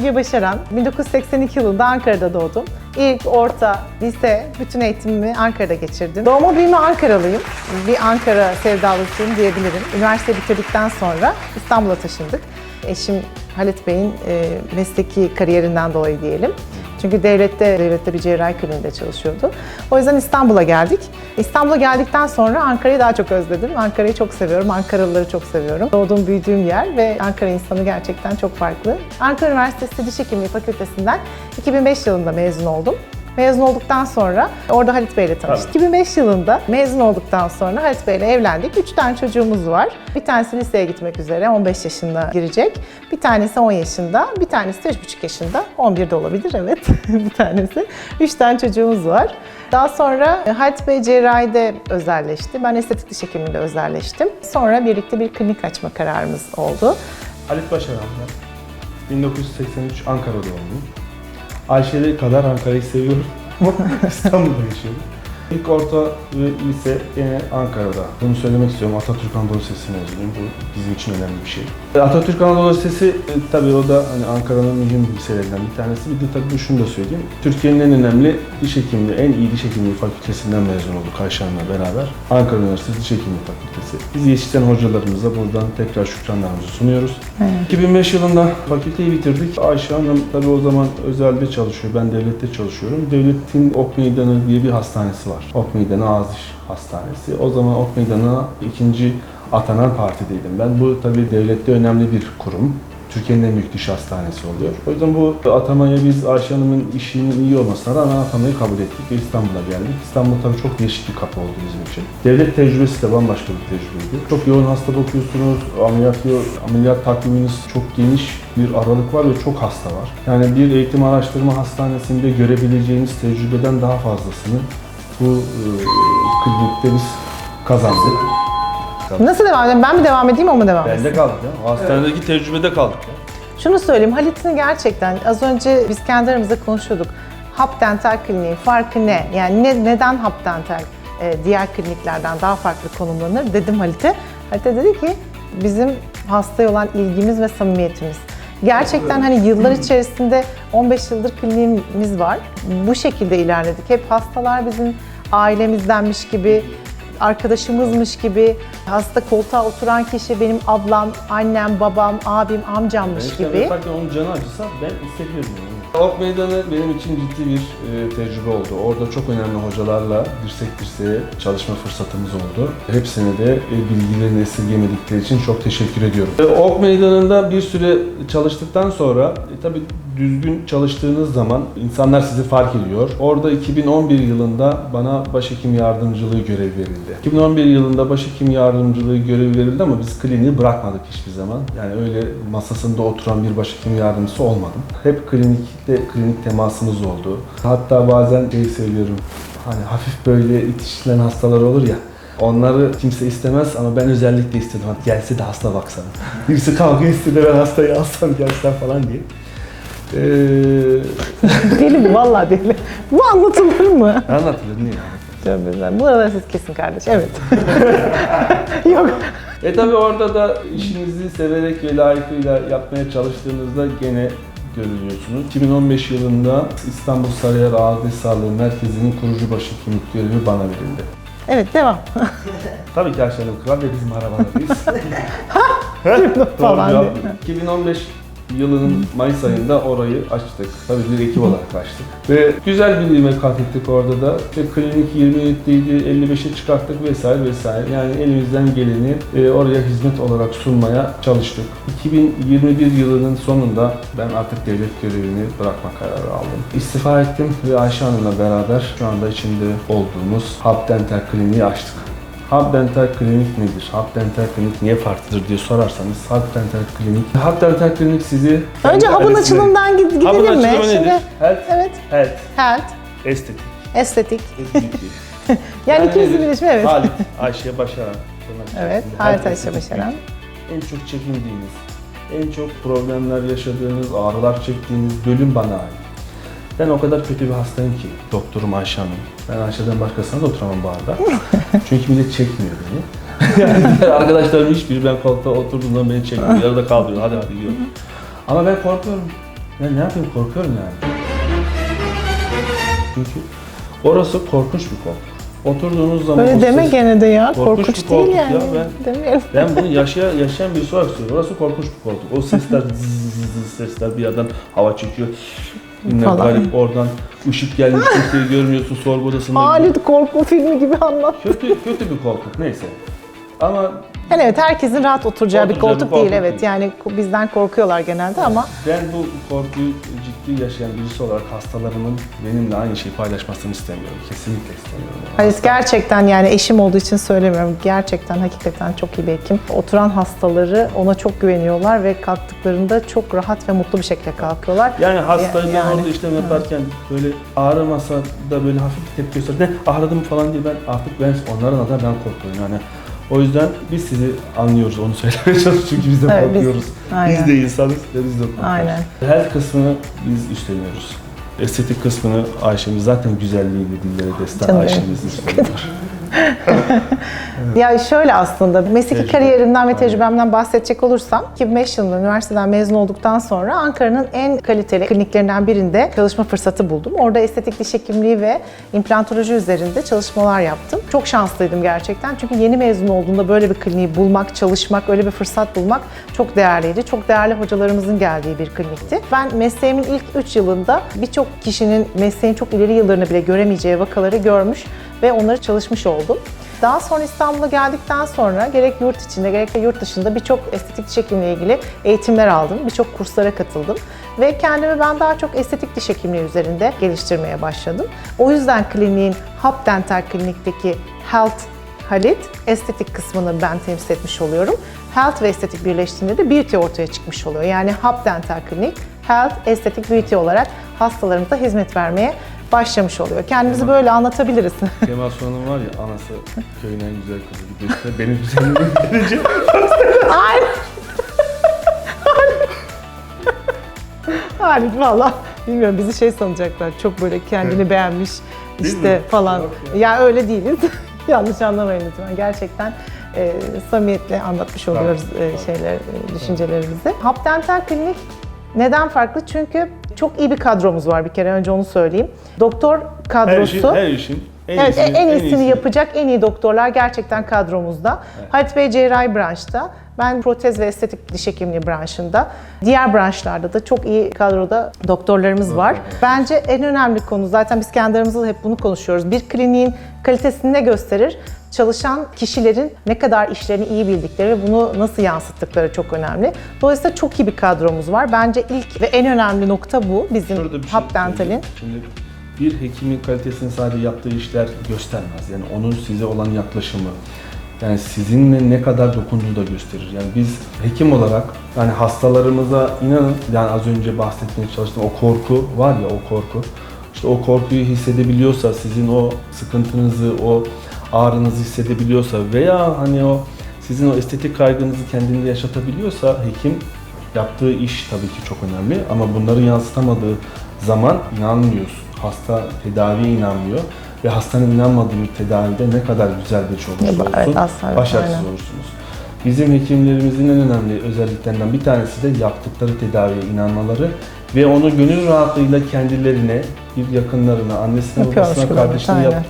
Bilge Başaran. 1982 yılında Ankara'da doğdum. İlk, orta, lise, bütün eğitimimi Ankara'da geçirdim. Doğma büyüme Ankaralıyım. Bir Ankara sevdalısıyım diyebilirim. Üniversite bitirdikten sonra İstanbul'a taşındık. Eşim Halit Bey'in e, mesleki kariyerinden dolayı diyelim. Çünkü devlette, devlette bir cerrahi kliniğinde çalışıyordu. O yüzden İstanbul'a geldik. İstanbul'a geldikten sonra Ankara'yı daha çok özledim. Ankara'yı çok seviyorum, Ankaralıları çok seviyorum. Doğduğum, büyüdüğüm yer ve Ankara insanı gerçekten çok farklı. Ankara Üniversitesi Diş Hekimliği Fakültesinden 2005 yılında mezun oldum. Mezun olduktan sonra orada Halit Bey'le tanıştık. 2005 yılında mezun olduktan sonra Halit Bey'le evlendik. Üç tane çocuğumuz var. Bir tanesi liseye gitmek üzere 15 yaşında girecek. Bir tanesi 10 yaşında, bir tanesi de 3,5 yaşında. 11 de olabilir evet bir tanesi. Üç tane çocuğumuz var. Daha sonra Halit Bey cerrahide özelleşti. Ben estetik diş hekimliğinde özelleştim. Sonra birlikte bir klinik açma kararımız oldu. Halit Başaran ben. 1983 Ankara doğumluyum. Ayşe'li kadar Ankara'yı seviyorum. İstanbul'da yaşıyorum. İlk orta ve lise yine Ankara'da. Bunu söylemek istiyorum. Atatürk Anadolu Lisesi mezunuyum. Bu bizim için önemli bir şey. E, Atatürk Anadolu Lisesi e, tabii o da hani Ankara'nın mühim liselerinden bir tanesi. Bir de tabii şunu da söyleyeyim. Türkiye'nin en önemli diş hekimliği, en iyi diş hekimliği fakültesinden mezun olduk Ayşe Hanım'la beraber. Ankara Üniversitesi Diş Hekimliği Fakültesi. Bizi yetiştiren hocalarımıza buradan tekrar şükranlarımızı sunuyoruz. 2005 yılında fakülteyi bitirdik. Ayşe Hanım tabii o zaman özelde çalışıyor. Ben devlette çalışıyorum. Devletin Ok Meydanı diye bir hastanesi var. Ok Meydanı Ağız Hastanesi. O zaman Ok Meydanı'na ikinci atanan partideydim. Ben bu tabii devlette önemli bir kurum. Türkiye'nin en büyük diş hastanesi oluyor. O yüzden bu atamaya biz Ayşe Hanım'ın işinin iyi olmasına rağmen atamayı kabul ettik ve İstanbul'a geldik. İstanbul tabii çok değişik bir kapı oldu bizim için. Devlet tecrübesi de bambaşka bir tecrübeydi. Çok yoğun hasta bakıyorsunuz, ameliyat, ameliyat takviminiz çok geniş bir aralık var ve çok hasta var. Yani bir eğitim araştırma hastanesinde görebileceğiniz tecrübeden daha fazlasını bu e, klinikte biz kazandık. Nasıl devam edelim? Ben mi devam edeyim o mu devam etsin? Bende kaldık ya. Hastanedeki tecrübede kaldık ya. Şunu söyleyeyim, Halit'in gerçekten az önce biz kendi aramızda konuşuyorduk. Hap Dental Kliniği farkı ne? Yani ne, neden Hap Dental e, diğer kliniklerden daha farklı konumlanır dedim Halit'e. Halit de dedi ki bizim hastaya olan ilgimiz ve samimiyetimiz. Gerçekten hani yıllar içerisinde 15 yıldır kliniğimiz var. Bu şekilde ilerledik. Hep hastalar bizim ailemizdenmiş gibi, arkadaşımızmış gibi, hasta koltuğa oturan kişi benim ablam, annem, babam, abim, amcammış gibi. onun canı acısa ben hissediyorum yani. Ok Meydanı benim için ciddi bir e, tecrübe oldu. Orada çok önemli hocalarla dirsek dirseğe çalışma fırsatımız oldu. Hepsine de e, bilgilerini esirgemedikleri için çok teşekkür ediyorum. E, ok Meydanı'nda bir süre çalıştıktan sonra e, tabii düzgün çalıştığınız zaman insanlar sizi fark ediyor. Orada 2011 yılında bana başhekim yardımcılığı görevi verildi. 2011 yılında başhekim yardımcılığı görevi verildi ama biz kliniği bırakmadık hiçbir zaman. Yani öyle masasında oturan bir başhekim yardımcısı olmadım. Hep klinikte klinik temasımız oldu. Hatta bazen şey söylüyorum. Hani hafif böyle itişilen hastalar olur ya. Onları kimse istemez ama ben özellikle istedim. Hani gelse de hasta baksana. Birisi kavga istedi ben hastayı alsam gelsen falan diye. Ee, deli vallahi deli. Bu anlatılır mı? anlatılır niye? Tövbe güzel. Bu arada siz kesin kardeş. Evet. Yok. E tabi orada da işinizi severek ve layıkıyla yapmaya çalıştığınızda gene görülüyorsunuz. 2015 yılında İstanbul Sarıyer Ağız Sağlığı Merkezi'nin kurucu başhekim görevi bana verildi. Evet devam. Tabii ki Ayşe Hanım Kral ve bizim arabalarıyız. Falan Doğru diye. cevap. 2015 yılının Mayıs ayında orayı açtık. Tabii bir ekip olarak açtık. Ve güzel bir ivme kat orada da. İşte klinik 27'ydi, 55'e çıkarttık vesaire vesaire. Yani elimizden geleni e, oraya hizmet olarak sunmaya çalıştık. 2021 yılının sonunda ben artık devlet görevini bırakma kararı aldım. İstifa ettim ve Ayşe Hanım'la beraber şu anda içinde olduğumuz Hub Dental Kliniği açtık. Hub Dental Klinik nedir? Hub Dental Klinik niye farklıdır diye sorarsanız Hub Dental Klinik Hub Dental Klinik sizi Önce hapın ailesine- açılımından gid- gidelim Hub'ın mi? açılımı nedir? Health, evet. health, Health, estetik. estetik. estetik. Yani, ikimizin nedir? birleşimi evet. Halit, Ayşe Başaran. Evet. Halit Ayşe. Başaran. En çok çekindiğiniz, en çok problemler yaşadığınız, ağrılar çektiğiniz bölüm bana ait. Ben o kadar kötü bir hastayım ki doktorum Ayşe Hanım. Ben Ayşe'den başkasına da oturamam bu arada. Çünkü millet çekmiyor beni. yani arkadaşlarım hiçbiri ben koltuğa oturduğumda beni çekmiyor. Yarıda kaldırıyor. Hadi hadi diyor. Ama ben korkuyorum. Ya ne yapayım korkuyorum yani. Çünkü orası korkunç bir koltuk. Oturduğunuz zaman Böyle o deme ses- gene de ya. Korkunç Korkunç, bir değil koltuk ya, yani. ben- Demeyelim. Ben bunu yaşayan, yaşayan birisi olarak söylüyorum. Orası korkunç bir koltuk. O sesler zzz zzz sesler bir yerden hava çekiyor. Yine Falan. garip oradan ışık gelmiş kimseyi görmüyorsun sorgu odasında. Halit korku filmi gibi anlat. Kötü, kötü bir koltuk neyse. Ama Yani evet herkesin rahat oturacağı bir Oturacağı bir koltuk koltuk değil evet. değil. Yani bizden korkuyorlar genelde ama ben bu korkuyu ciddi yaşayan birisi olarak hastalarımın benimle aynı şeyi paylaşmasını istemiyorum. Kesinlikle istemiyorum. Halit gerçekten yani eşim olduğu için söylemiyorum. Gerçekten hakikaten çok iyi bir hekim. Oturan hastaları ona çok güveniyorlar ve kalktıklarında çok rahat ve mutlu bir şekilde kalkıyorlar. Yani hastayı ben Yani- orada işlem yaparken böyle ağrımasa da böyle hafif bir tepki göster. Ne ağrıdım falan diye ben artık ben onların adına ben korkuyorum yani. O yüzden biz sizi anlıyoruz onu söylemeye çalışıyoruz çünkü biz de Evet, biz- korkuyoruz. aynen. Biz de insanız ve biz de korkuyoruz. Aynen. Her kısmını biz üstleniyoruz. Estetik kısmını Ayşemiz zaten güzelliğiyle dillere destan Ayşemiz üstleniyor. Ya şöyle aslında mesleki Tecrübe. kariyerimden ve tecrübemden bahsedecek olursam 2005 yılında üniversiteden mezun olduktan sonra Ankara'nın en kaliteli kliniklerinden birinde çalışma fırsatı buldum. Orada estetik diş hekimliği ve implantoloji üzerinde çalışmalar yaptım. Çok şanslıydım gerçekten çünkü yeni mezun olduğunda böyle bir kliniği bulmak, çalışmak, öyle bir fırsat bulmak çok değerliydi. Çok değerli hocalarımızın geldiği bir klinikti. Ben mesleğimin ilk 3 yılında birçok kişinin mesleğin çok ileri yıllarını bile göremeyeceği vakaları görmüş ve onları çalışmış oldum. Daha sonra İstanbul'a geldikten sonra gerek yurt içinde gerek de yurt dışında birçok estetik diş hekimliği ilgili eğitimler aldım. Birçok kurslara katıldım. Ve kendimi ben daha çok estetik diş hekimliği üzerinde geliştirmeye başladım. O yüzden kliniğin Hub Dental Klinik'teki Health Halit estetik kısmını ben temsil etmiş oluyorum. Health ve estetik birleştiğinde de beauty ortaya çıkmış oluyor. Yani Hub Dental Klinik Health, estetik, beauty olarak hastalarımıza hizmet vermeye başlamış oluyor. Kendimizi böyle anlatabiliriz. Kemal Sunal'ın var ya anası köyün en güzel kızı gidiyor işte benim güzelliğimi görünce Aynen. Halit valla bilmiyorum bizi şey sanacaklar çok böyle kendini beğenmiş Değil işte mi? falan. Yok Ya öyle değiliz. Yanlış anlamayın lütfen. Gerçekten e, samimiyetle anlatmış oluyoruz e, tabii. şeyler, e, düşüncelerimizi. Hap Dental Klinik neden farklı? Çünkü çok iyi bir kadromuz var bir kere önce onu söyleyeyim. Doktor her kadrosu. işin, her işin en Evet, iyisini, en iyisini iyisini yapacak en iyi doktorlar gerçekten kadromuzda. Halit Bey cerrahi branşta, ben protez ve estetik diş hekimliği branşında. Diğer branşlarda da çok iyi kadroda doktorlarımız var. Bence en önemli konu zaten biz kendi aramızda hep bunu konuşuyoruz. Bir kliniğin kalitesini ne gösterir? Çalışan kişilerin ne kadar işlerini iyi bildikleri ve bunu nasıl yansıttıkları çok önemli. Dolayısıyla çok iyi bir kadromuz var. Bence ilk ve en önemli nokta bu bizim bir şey Hap Dental'in. Şimdi bir hekimin kalitesini sadece yaptığı işler göstermez. Yani onun size olan yaklaşımı, yani sizinle ne kadar dokunduğu da gösterir. Yani biz hekim olarak yani hastalarımıza inanın yani az önce bahsetmeye çalıştığım o korku var ya o korku. İşte o korkuyu hissedebiliyorsa, sizin o sıkıntınızı, o ağrınızı hissedebiliyorsa veya hani o sizin o estetik kaygınızı kendinde yaşatabiliyorsa hekim yaptığı iş tabii ki çok önemli ama bunları yansıtamadığı zaman inanmıyorsun. Hasta tedaviye inanmıyor ve hastanın inanmadığı bir tedavide ne kadar güzel bir iş olursa Evet, aslında başarısız aynen. olursunuz. Bizim hekimlerimizin en önemli özelliklerinden bir tanesi de yaptıkları tedaviye inanmaları ve onu gönül rahatlığıyla kendilerine, bir yakınlarına, annesine, babasına, kardeşine yap,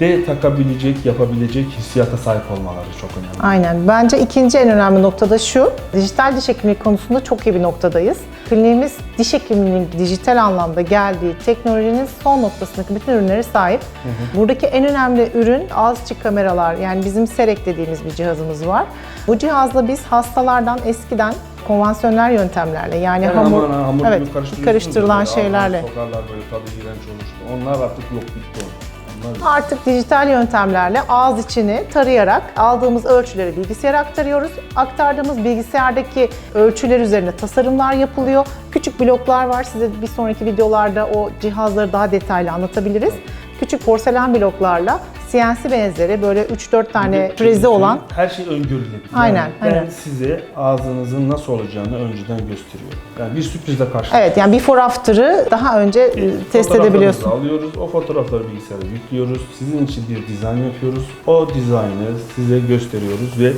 de takabilecek, yapabilecek hissiyata sahip olmaları çok önemli. Aynen. Bence ikinci en önemli nokta da şu. Dijital diş hekimliği konusunda çok iyi bir noktadayız. Kliniğimiz diş hekimliğinin dijital anlamda geldiği teknolojinin son noktasındaki bütün ürünlere sahip. Buradaki en önemli ürün ağız içi kameralar. Yani bizim SEREK dediğimiz bir cihazımız var. Bu cihazla biz hastalardan eskiden konvansiyonel yöntemlerle yani, Yani hamur, hamur, hamur evet, karıştırılan şeylerle. Sokarlar böyle tadı iğrenç olmuştu. Onlar artık yok bitti o. Artık dijital yöntemlerle ağız içini tarayarak aldığımız ölçüleri bilgisayara aktarıyoruz. Aktardığımız bilgisayardaki ölçüler üzerine tasarımlar yapılıyor. Küçük bloklar var. Size bir sonraki videolarda o cihazları daha detaylı anlatabiliriz. Küçük porselen bloklarla CNC benzeri böyle 3-4 tane bir- olan her şey öngörülebilir. Aynen, Yani ben aynen. size ağzınızın nasıl olacağını önceden gösteriyorum. Yani bir sürprizle karşı. Evet yani before after'ı daha önce e, test Fotoğraflarınızı edebiliyorsun. alıyoruz. O fotoğrafları bilgisayara yüklüyoruz. Sizin için bir dizayn yapıyoruz. O dizaynı size gösteriyoruz ve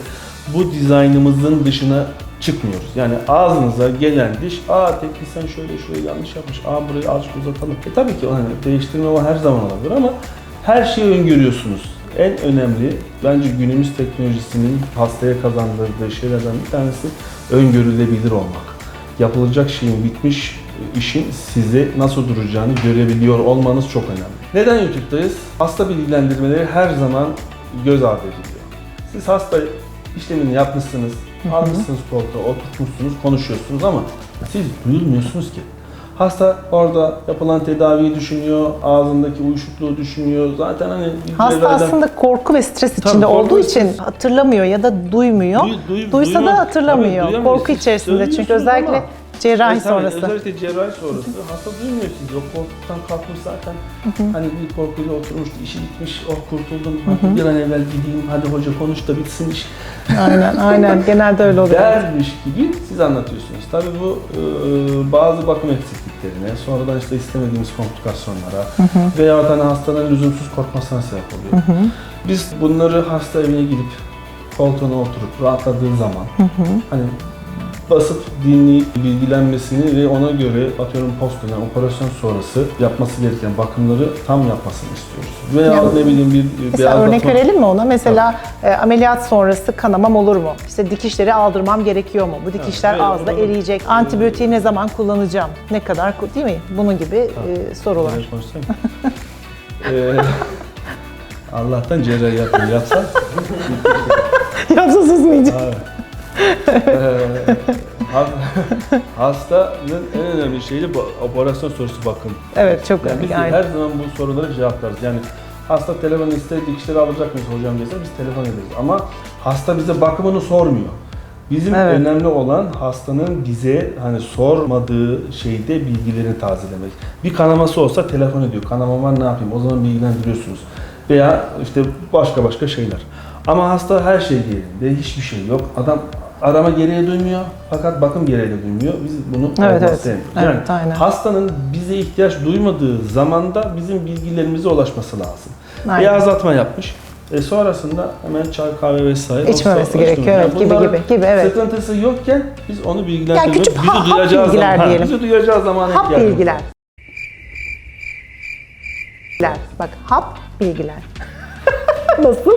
bu dizaynımızın dışına çıkmıyoruz. Yani ağzınıza gelen diş, aa teknisyen şöyle şöyle yanlış yapmış, aa burayı azıcık uzatalım. E tabii ki hani değiştirme o her zaman olabilir ama her şeyi öngörüyorsunuz. En önemli bence günümüz teknolojisinin hastaya kazandırdığı şeylerden bir tanesi öngörülebilir olmak. Yapılacak şeyin bitmiş işin size nasıl duracağını görebiliyor olmanız çok önemli. Neden YouTube'dayız? Hasta bilgilendirmeleri her zaman göz ardı ediliyor. Siz hasta işlemini yapmışsınız, almışsınız koltuğa, oturtmuşsunuz, konuşuyorsunuz ama siz duyulmuyorsunuz ki. Hasta orada yapılan tedaviyi düşünüyor, ağzındaki uyuşukluğu düşünüyor. Zaten hani Hasta cerrahiden- aslında korku ve stres Tabii, içinde korku olduğu ve için stres. hatırlamıyor ya da duymuyor. Duy- duy- Duysa da duymaz. hatırlamıyor. Tabii, duyamıyor. korku içerisinde çünkü söylüyorsunuz özellikle ama- cerrahi tabii, sonrası. Özellikle cerrahi sonrası hasta duymuyor sizi. O korkudan kalkmış zaten. Hani bir korkuyla oturmuş, işi bitmiş, oh kurtuldum, hadi bir an evvel gideyim, hadi hoca konuş da bitsin iş. Aynen aynen genelde öyle oluyor. Dermiş gibi siz anlatıyorsunuz. Tabii bu e, bazı bakım eksikliklerine, sonradan işte istemediğimiz komplikasyonlara veya hani hastanın lüzumsuz korkmasına sebep oluyor. Biz bunları hasta evine gidip koltuğuna oturup rahatladığı zaman hani basıp dinleyip bilgilenmesini ve ona göre atıyorum post dönem operasyon sonrası yapması gereken bakımları tam yapmasını istiyoruz. Veya Ya, ne bileyim bir beyazlatma- örnek verelim mi ona? Mesela e, ameliyat sonrası kanamam olur mu? İşte dikişleri aldırmam gerekiyor mu? Bu dikişler evet, ağızda olabilir. eriyecek. Antibiyotiği ne zaman kullanacağım? Ne kadar değil mi? Bunun gibi e, sorular. Konuşsayım. Ee, Allah'tan cerrahi yapmıyor. Yapsa Yoksa susmayacağım. Evet. Ee, ha- hastanın en önemli şeyi bu operasyon sorusu bakım. Evet çok Yani biz önemli. her Aynen. zaman bu sorulara cevaplarız. Yani hasta telefon ister dikişleri alacak mıyız hocam dese biz telefon ederiz. Ama hasta bize bakımını sormuyor. Bizim Evet. önemli olan hastanın bize hani sormadığı şeyde bilgilerini tazelemek. Bir kanaması olsa telefon ediyor. Kanama var ne yapayım? O zaman bilgilendiriyorsunuz. Veya işte başka başka şeyler. Ama hasta her şey yerinde, hiçbir şey yok. Adam arama gereği duymuyor fakat bakım gereği de duymuyor. Biz bunu Evet, evet. Evet, yani aynen. hastanın bize ihtiyaç duymadığı zamanda bizim bilgilerimize ulaşması lazım. Aynen. Bir azaltma yapmış. E sonrasında hemen çay kahve vesaire. İçmemesi gerekiyor, Yani evet, gibi, gibi, gibi, evet. Sıkıntısı yokken biz onu bilgilendirmek, Yani küçük bizi hap- hap duyacağı bilgiler zaman, ha, diyelim. bizi duyacağı zaman Hap ihtiyacımız bilgiler. var. Bilgiler. Bak hap bilgiler. Nasıl?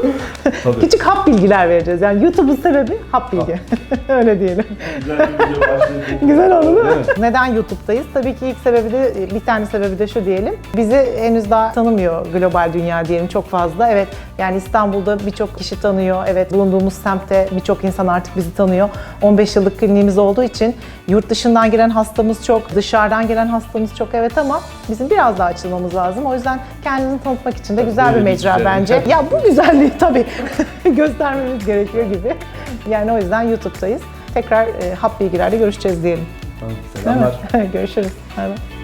Tabii. Küçük hap bilgiler vereceğiz. Yani YouTube'un sebebi hap bilgi. Öyle diyelim. Güzel bir video başladı. Güzel oldu değil mi? Evet. Neden YouTube'dayız? Tabii ki ilk sebebi de bir tane sebebi de şu diyelim. Bizi henüz daha tanımıyor global dünya diyelim çok fazla. Evet yani İstanbul'da birçok kişi tanıyor. Evet bulunduğumuz semtte birçok insan artık bizi tanıyor. 15 yıllık kliniğimiz olduğu için yurt dışından gelen hastamız çok, dışarıdan gelen hastamız çok evet ama bizim biraz daha açılmamız lazım. O yüzden kendimizi tanıtmak için de güzel bir mecra güzellik. bence. Ya bu güzelliği tabii göstermemiz gerekiyor gibi. Yani o yüzden YouTube'dayız. Tekrar e, hap bilgilerle görüşeceğiz diyelim. Tamam? Selamlar. Görüşürüz. Bay.